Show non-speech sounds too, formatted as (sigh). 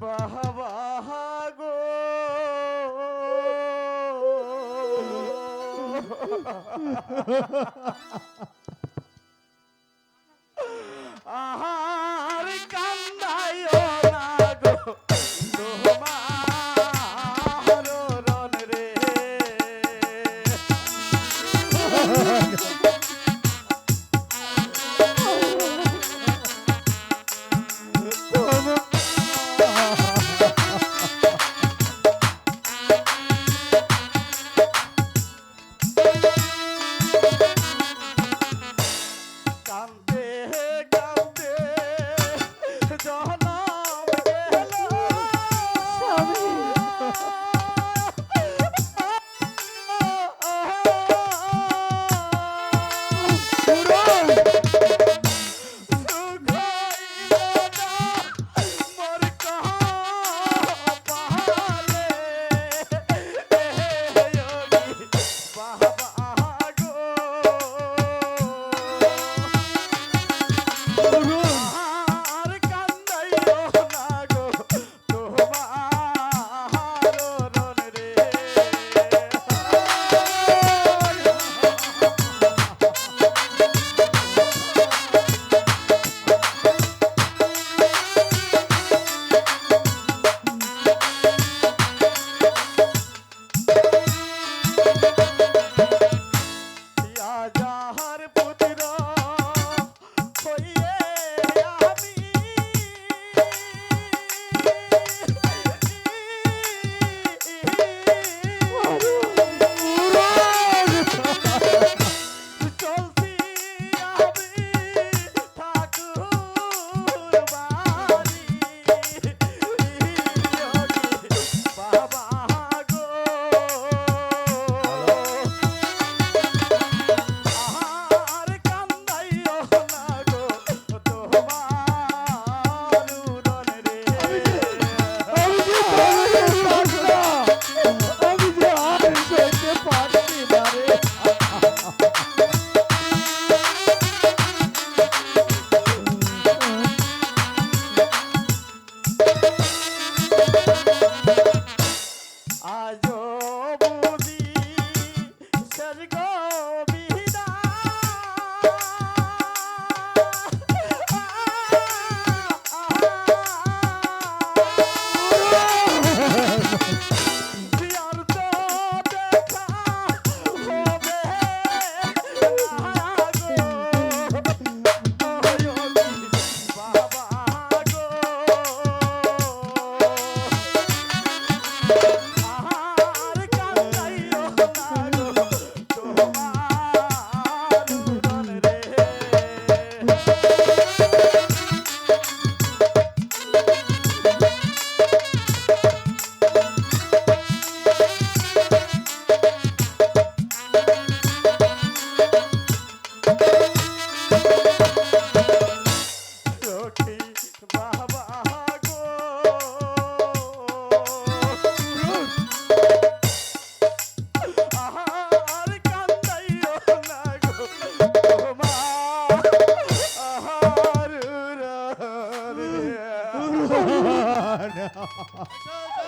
바하바하고. (laughs) কান্দে কান্দে জনম গেল সুখ রাজা よ。いしょ